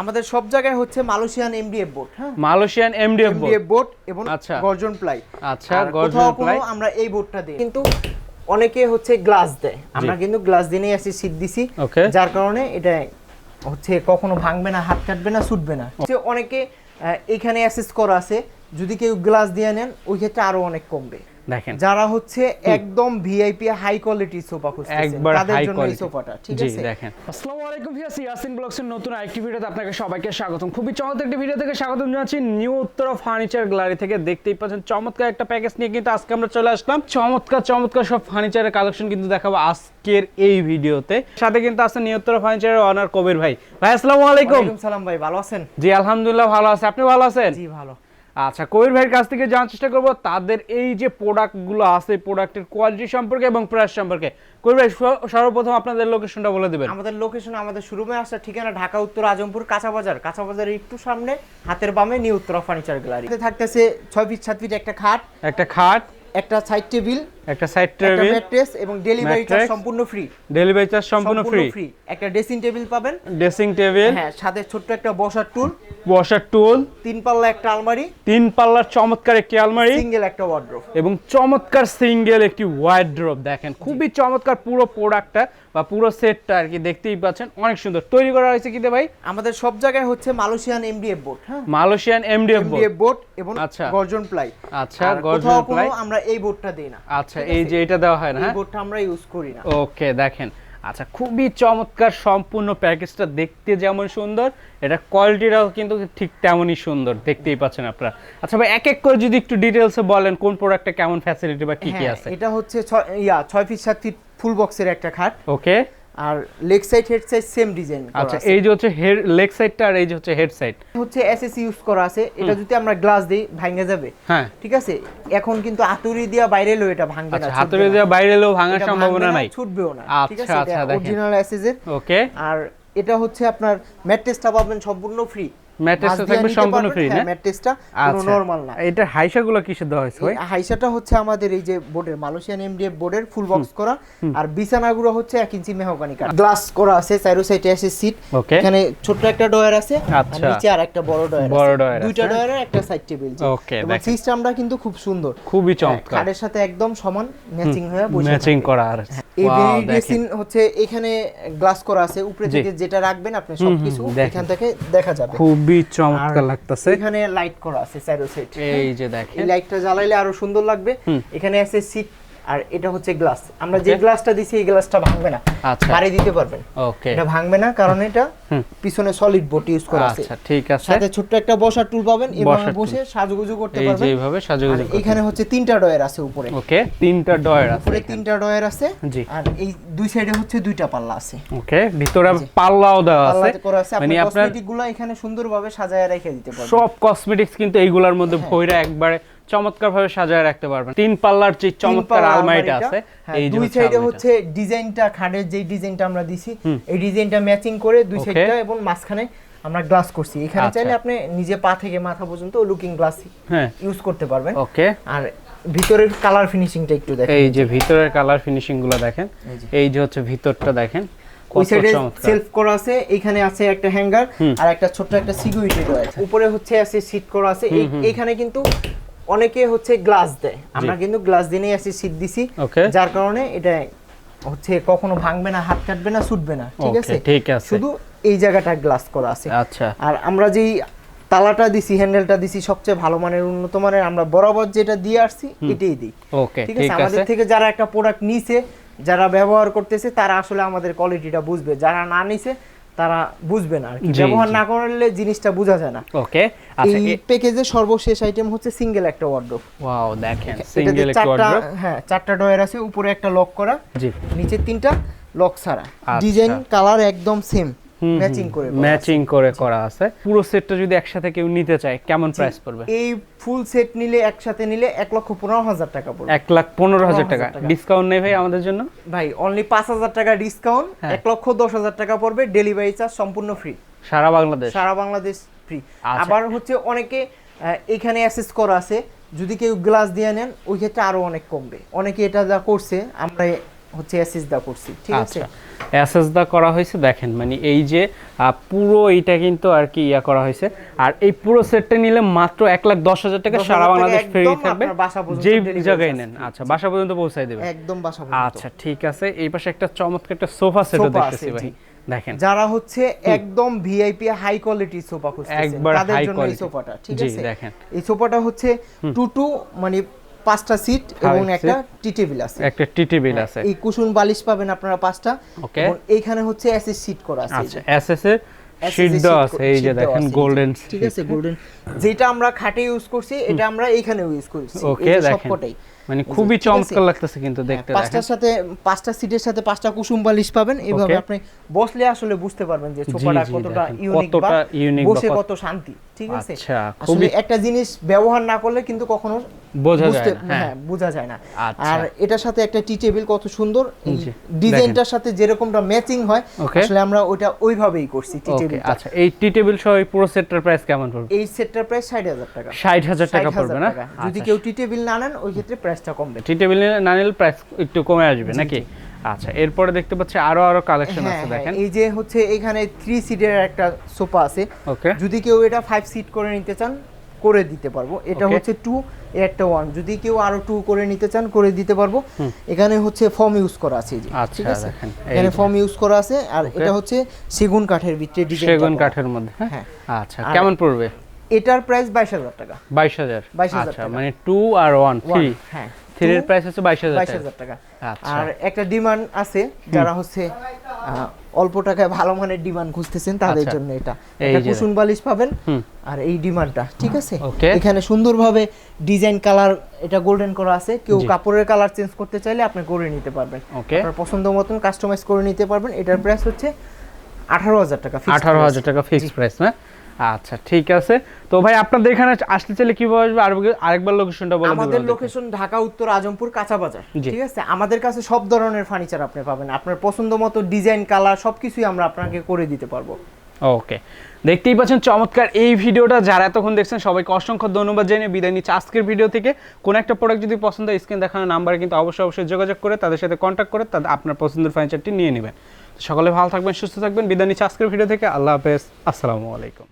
আমাদের সব জায়গায় হচ্ছে মালয়েশিয়ান এমডিএফ বোর্ড হ্যাঁ? Malaysian MDF board MDF board এবং আচ্ছা। গর্জন প্লাই। আচ্ছা, গর্জন ply। আমরা এই বোর্ডটা দিই কিন্তু অনেকে হচ্ছে গ্লাস দেয়। আমরা কিন্তু গ্লাস দিনেই আসি সিট দিছি। যার কারণে এটা হচ্ছে কখনো ভাঙবে না হাত কাটবে না ছুটবে না। অনেকে এখানে অ্যাসেস করা আছে। যদি কেউ গ্লাস দিয়ে নেন ওই ক্ষেত্রে আরও অনেক কমবে। দেখেন। যারা হচ্ছে একদম ভিআইপি হাই কোয়ালিটি সোফা একবার তাদের জন্য এই সোফাটা ঠিক আছে? দেখেন। আসসালামু আলাইকুম ভিউয়ার্স ইয়াসিন ব্লগসের নতুন আরেকটি ভিডিওতে আপনাকে সবাইকে স্বাগতম। খুবই চমৎকার একটি ভিডিও থেকে স্বাগতম জানাচ্ছি নিউ উত্তরা ফার্নিচার গ্যালারি থেকে। দেখতেই পাচ্ছেন চমৎকার একটা প্যাকেজ নিয়ে কিন্তু আজকে আমরা চলে আসলাম। চমৎকার চমৎকার সব ফার্নিচারের কালেকশন কিন্তু দেখাবো আজকের এই ভিডিওতে। সাথে কিন্তু আছে নিউ উত্তরা ফার্নিচারের অনার কবির ভাই। ভাই আসসালামু আলাইকুম। ওয়ালাইকুম সালাম ভাই ভালো আছেন? জি আলহামদুলিল্লাহ ভালো আছে। আপনি ভালো আছেন? জি ভালো। আচ্ছা কবির ভাইয়ের কাছ থেকে জানার চেষ্টা করব তাদের এই যে প্রোডাক্টগুলো আছে প্রোডাক্টের কোয়ালিটি সম্পর্কে এবং প্রাইস সম্পর্কে। কবির ভাই স- সর্বপ্রথম আপনাদের লোকেশনটা বলে দেবেন। আমাদের লোকেশন আমাদের শোরুমে আসার ঠিকানা ঢাকা উত্তর আজমপুর কাঁচা বাজার। কাঁচা বাজারের একটু সামনে হাতের বামে নিউ উত্তরা ফার্নিচার গ্যালারি থাকতেছে ছয় ফিট সাত ফিট একটা খাট একটা খাট একটা সাইড টেবিল একটা সাইড একটা টেবিল ম্যাট্রেস এবং ডেলিভারি চার্জ সম্পূর্ণ ফ্রি ডেলিভারি চার্জ সম্পূর্ণ ফ্রি ফ্রি একটা ড্রেসিং টেবিল পাবেন। ড্রেসিং টেবিল হ্যাঁ সাথে ছোট্ট একটা বসার টুল বসার টুল তিন পাল্লা একটা আলমারি তিন পাল্লার চমৎকার একটি আলমারি সিঙ্গেল একটা ওয়ার্ড্রোব এবং চমৎকার সিঙ্গেল একটি ওয়াইড্রোপ দেখেন। খুবই চমৎকার পুরো প্রোডাক্টটা বা পুরো সেটটা আর কি দেখতেই পাচ্ছেন। অনেক সুন্দর। তৈরি করা হয়েছে কি ভাই? আমাদের সব জায়গায় হচ্ছে মালয়েশিয়ান এমডিএফ বোর্ড হ্যাঁ? মালয়েশিয়ান এমডিএফ বোর্ড এবং আচ্ছা। গর্জন প্লাই। আচ্ছা গর্জন প্লাই। আমরা এই বোর্ডটা দেই না। আচ্ছা। এই যে এটা দেওয়া হয় না এই হ্যাঁ বোর্ডটা আমরা ইউজ করি না। ওকে দেখেন। আচ্ছা খুবই চমৎকার সম্পূর্ণ প্যাকেজটা দেখতে যেমন সুন্দর এটা কোয়ালিটিটাও কিন্তু ঠিক তেমনই সুন্দর দেখতেই পাচ্ছেন আপনারা। আচ্ছা ভাই এক এক করে যদি একটু ডিটেলসে বলেন কোন প্রোডাক্টটা কেমন ফ্যাসিলিটি বা কি কি হ্যাঁ, আছে? এটা হচ্ছে ছয়- ইয়া ছয় ফিট সাত ফিট ফুল বক্সের একটা খাট। ওকে। আর leg side head side same design আচ্ছা এই যে হচ্ছে হেড লেগ সাইডটা আর এই যে হচ্ছে হেড সাইড হচ্ছে এসএসসি ইউজ করা আছে। এটা যদি আমরা গ্লাস দেই ভাঙে যাবে। হ্যাঁ। ঠিক আছে? এখন কিন্তু আতুরি দিয়া বাইরে লো এটা ভাঙবে না আচ্ছা হাতুড়ি না। বাইরে লো ভাঙার সম্ভাবনা নাই। ছুটবেও না। ঠিক আচ্ছা, আছে আচ্ছা, এটা। অরিজিনাল এসএসের ওকে আর এটা হচ্ছে আপনার ম্যাট ম্যাট্রেসটা পাবেন সম্পূর্ণ ফ্রি ম্যাট্রেসটা থাকবে সম্পূর্ণ ফ্রি না? ম্যাট্রেসটা কোনো আচ্ছা। নরমাল না। এটা হাইসাগুলো কিসে দেওয়া হয়েছে ভাই? হাইসাটা হচ্ছে আমাদের এই যে বোর্ডের মালয়েশিয়ান এমডিএফ বোর্ডের ফুল বক্স করা। আর বিছানাগুলো হচ্ছে এক ইঞ্চি মেহগানি কাঠ। গ্লাস করা আছে চাইরো সাইডে আছে সিট ওকে এখানে ছোট্ট একটা ডয়ার আছে আর আচ্ছা। নিচে আর একটা বড় ডয়ার বড় ডয়ার দুইটা। একটা সাইড টেবিল ওকে এবং দেখেন। সিস্টেমটা কিন্তু খুব সুন্দর। খুবই হ্যাঁ, চমৎকার। খাটের সাথে একদম সমান ম্যাচিং হয়ে বসে ম্যাচিং করা আর এই ভেরি ড্রেসিং হচ্ছে এখানে গ্লাস করা আছে উপরে। থেকে যেটা রাখবেন আপনি সবকিছু এখান থেকে দেখা যাবে। খুবই চমৎকার লাগতাছে। এখানে লাইট করা আছে চাইরো সাইড এই যে দেখেন। এই লাইটটা জ্বালাইলে আরও সুন্দর লাগবে। এখানে আছে সিট আর এটা হচ্ছে গ্লাস। আমরা যে গ্লাসটা দিছি এই গ্লাসটা ভাঙবে না। আচ্ছা। বাড়ি দিতে পারবেন। ওকে এটা ভাঙবে না কারণ এটা পিছনে সলিড বোর্ড ইউজ করা আছে। আচ্ছা ঠিক আছে। সাথে ছোট্ট একটা বসার টুল পাবেন এবং বসে সাজুগুজু করতে এই যে পারবেন। আর সাজুগুজু এখানে হচ্ছে তিনটা ডয়ার আছে উপরে। ওকে তিনটা ডয়ার আছে উপরে তিনটা ডয়ার আছে। জি। আর এই দুই সাইডে হচ্ছে দুইটা পাল্লা আছে। ওকে ভিতরে পাল্লাও দেওয়া আছে। মানে আপনি আপনার কসমেটিকগুলো এখানে সুন্দরভাবে সাজায় রেখে দিতে পারবেন। সব কসমেটিক্স কিন্তু এইগুলোর মধ্যে ভয়রা একবারে চমৎকার ভাবে সাজায় রাখতে পারবেন। তিন পাল্লার যে চমৎকার আলমারিটা আছে হ্যাঁ, এই দুই সাইডে হচ্ছে ডিজাইনটা খাটের যে ডিজাইনটা আমরা দিছি এই ডিজাইনটা ম্যাচিং করে দুই সাইডটা এবং মাঝখানে আমরা গ্লাস করছি। এখানে আচ্ছা। চাইলে আপনি নিজে পা থেকে মাথা পর্যন্ত লুকিং গ্লাস ইউজ করতে পারবেন। ওকে আর ভিতরের কালার ফিনিশিংটা একটু দেখেন। এই যে ভিতরের কালার ফিনিশিংগুলো দেখেন এই যে। হচ্ছে ভিতরটা দেখেন ওই সাইডে সেলফ করা আছে এখানে আছে একটা হ্যাঙ্গার আর একটা ছোট্ট একটা সিকিউরিটি রয়েছে। উপরে হচ্ছে আছে সিট করা আছে। এখানে কিন্তু অনেকে হচ্ছে গ্লাস দেয়। আমরা কিন্তু গ্লাস দিনেই আসি সিট দিছি। যার কারণে এটা হচ্ছে কখনো ভাঙবে না হাত কাটবে না ছুটবে না ঠিক আছে? ঠিক আছে। শুধু এই জায়গাটা গ্লাস করা আছে। আচ্ছা। আর আমরা যেই তালাটা দিছি হ্যান্ডেলটা দিছি সবচেয়ে ভালো মানের উন্নত মানের আমরা বরাবর যেটা দিয়ে আসছি এটাই দিই। ওকে ঠিক আছে? আমাদের থেকে যারা একটা প্রোডাক্ট নিছে যারা ব্যবহার করতেছে তারা আসলে আমাদের কোয়ালিটিটা বুঝবে। যারা না নিছে তারা বুঝবে না আর কি। ব্যবহার না করলে জিনিসটা বোঝা যায় না। ওকে আচ্ছা এই প্যাকেজে সর্বশেষ আইটেম হচ্ছে সিঙ্গেল একটা ওয়ার্ডরোব ওয়াও দেখেন সিঙ্গেল একটা হ্যাঁ চারটা ডয়ার আছে উপরে একটা লক করা জি। নিচে তিনটা লক ছাড়া। আচ্ছা। ডিজাইন কালার একদম সেম ম্যাচিং করে ম্যাচিং করে করা আছে। পুরো সেটটা যদি একসাথে কেউ নিতে চায় কেমন প্রাইস পড়বে? এই ফুল সেট নিলে একসাথে নিলে এক লক্ষ পনেরো হাজার টাকা পড়বে। এক লাখ পনেরো হাজার টাকা। ডিসকাউন্ট নেই ভাই আমাদের জন্য? ভাই অনলি পাঁচ হাজার টাকা ডিসকাউন্ট হ্যাঁ। এক লক্ষ দশ হাজার টাকা পড়বে ডেলিভারি চার্জ সম্পূর্ণ ফ্রি সারা বাংলাদেশ? সারা বাংলাদেশ ফ্রি। আবার হচ্ছে অনেকে এখানে অ্যাসেস করা আছে। যদি কেউ গ্লাস দিয়ে নেন ওই ক্ষেত্রে আরও অনেক কমবে। অনেকে এটা যা করছে আমরা হচ্ছে অ্যাসিস দা করছি ঠিক আছে? আচ্ছা করা হয়েছে দেখেন মানে এই যে পুরো এইটা কিন্তু আর কি ইয়া করা হয়েছে। আর এই পুরো সেটটা নিলে মাত্র এক লাখ দশ হাজার টাকা সারা বাংলাদেশ ফ্রি থাকবে। delivery জায়গায় নেন আচ্ছা বাসা পর্যন্ত পৌঁছায় দেবে একদম বাসা পর্যন্ত। আচ্ছা ঠিক আছে এই পাশে একটা চমৎকার একটা সোফা সেটও দেখতেছি ভাই দেখেন। যারা হচ্ছে একদম ভিআইপি হাই কোয়ালিটি সোফা একবার তাদের জন্য এই সোফাটা ঠিক আছে? দেখেন। এই সোফাটা হচ্ছে টু টু মানে পাঁচটা সিট এবং একটা। টি টেবিল আছে। একটা টি টেবিল আছে। এই কুশন বালিশ পাবেন আপনারা পাঁচটা। ওকে এইখানে হচ্ছে এসএস সিট করা আছে আচ্ছা এসএস এর সিট দেওয়া আছে এই যে দেখেন গোল্ডেন ঠিক আছে গোল্ডেন যেটা আমরা খাটে ইউজ করছি এটা আমরা এখানে ইউজ করছি ওকে দেখেন। সবকটাই। মানে খুবই চমৎকার লাগতেছে কিন্তু হ্যাঁ, দেখতে পাঁচটার সাথে পাঁচটা সিটের সাথে পাঁচটা কুসুম বালিশ পাবেন এইভাবে আপনি বসলে আসলে বুঝতে পারবেন যে সোফাটা কতটা ইউনিক বা বসে কত- শান্তি ঠিক আছে? আচ্ছা, আসলে খুবই- একটা জিনিস ব্যবহার না করলে কিন্তু কখনো বোঝা যায় না, হ্যাঁ। হ্যাঁ বোঝা যায় না। আচ্ছা। আর এটার সাথে একটা টি টেবিল কত সুন্দর ডিজাইনটার সাথে যেরকমটা ম্যাচিং হয় আসলে আমরা ওইটা ওইভাবেই করছি টি ওকে টেবিলটা। আচ্ছা এই টি টেবিল সহ এই পুরো সেটটার প্রাইস কেমন পড়বে? এই সেটটার প্রাইস ষাট হাজার টাকা। ষাট হাজার টাকা পড়বে না? যদি আচ্ছা, কেউ টি টেবিল না নেন ওই ক্ষেত্রে প্রাইসটা কমবে টি টেবিল না নিলে প্রাইস একটু কমে আসবে নাকি? আচ্ছা এরপরে দেখতে পাচ্ছি আরও আরও কালেকশন হ্যাঁ আছে হ্যাঁ, দেখেন। এই যে হচ্ছে এখানে থ্রি সিটের একটা সোফা আছে। ওকে যদি কেউ এটা ফাইভ সিট করে নিতে চান করে দিতে পারব। এটা. হচ্ছে টু একটা ওয়ান যদি কেউ আরও টু করে নিতে চান করে দিতে পারব। এখানে হচ্ছে ফর্ম ইউজ করা আছে এই যে, আচ্ছা, ঠিক আছে? এখানে ফর্ম ইউজ করা আছে। আর এটা হচ্ছে সেগুন কাঠের ভিতরে ডিজাইন সেগুন কাঠের মধ্যে হ্যাঁ? হ্যাঁ। আচ্ছা কেমন পড়বে? এটার প্রাইস বাইশ হাজার টাকা। বাইশ হাজার। 22,000 আচ্ছা মানে টু আর ওয়ান থ্রি হ্যাঁ থ্রির প্রাইস হচ্ছে বাইশ হাজার টাকা। আচ্ছা। আর একটা ডিমান্ড আছে যারা হচ্ছে অল্প টাকায় ভালো মানের ডিমান্ড খুঁজতেছেন তাদের আচ্ছা। জন্য এটা। যে- কুসুম বালিশ পাবেন। আর এই ডিমান্ডটা ঠিক আছে. এখানে সুন্দরভাবে ডিজাইন কালার এটা গোল্ডেন করা আছে। কেউ কাপড়ের কালার চেঞ্জ করতে চাইলে আপনি করে নিতে পারবেন। আপনার পছন্দ মতন কাস্টমাইজ করে নিতে পারবেন। এটার প্রাইস হচ্ছে আঠারো হাজার টাকা আঠারো হাজার টাকা ফিক্সড প্রাইস না আচ্ছা ঠিক আছে। তো ভাই আপনাদের এখানে আসতে চাইলে কীভাবে আসবে আর আরেকবার লোকেশনটা বলে আমাদের লোকেশন ঢাকা উত্তর আজমপুর কাঁচা বাজার ঠিক আছে? আমাদের কাছে সব ধরনের ফার্নিচার আপনি পাবেন। আপনার পছন্দ মতো ডিজাইন কালার সবকিছুই আমরা আপনাকে করে দিতে পারব। ওকে। দেখতেই পাচ্ছেন চমৎকার এই ভিডিওটা। যারা এতক্ষণ দেখছেন সবাইকে অসংখ্য ধন্যবাদ জানিয়ে বিদায় নিচ্ছি আজকের ভিডিও থেকে। কোন একটা প্রোডাক্ট যদি পছন্দ হয় স্ক্রিন দেখানো নাম্বারে কিন্তু অবশ্যই অবশ্যই যোগাযোগ করে তাদের সাথে কন্ট্যাক্ট করে তাদের আপনার পছন্দের ফার্নিচারটি নিয়ে নেবেন। সকলে ভালো থাকবেন সুস্থ থাকবেন। বিদায় নিচ্ছি আজকের ভিডিও থেকে। আল্লাহ হাফেজ। আসসালামু আলাইকুম।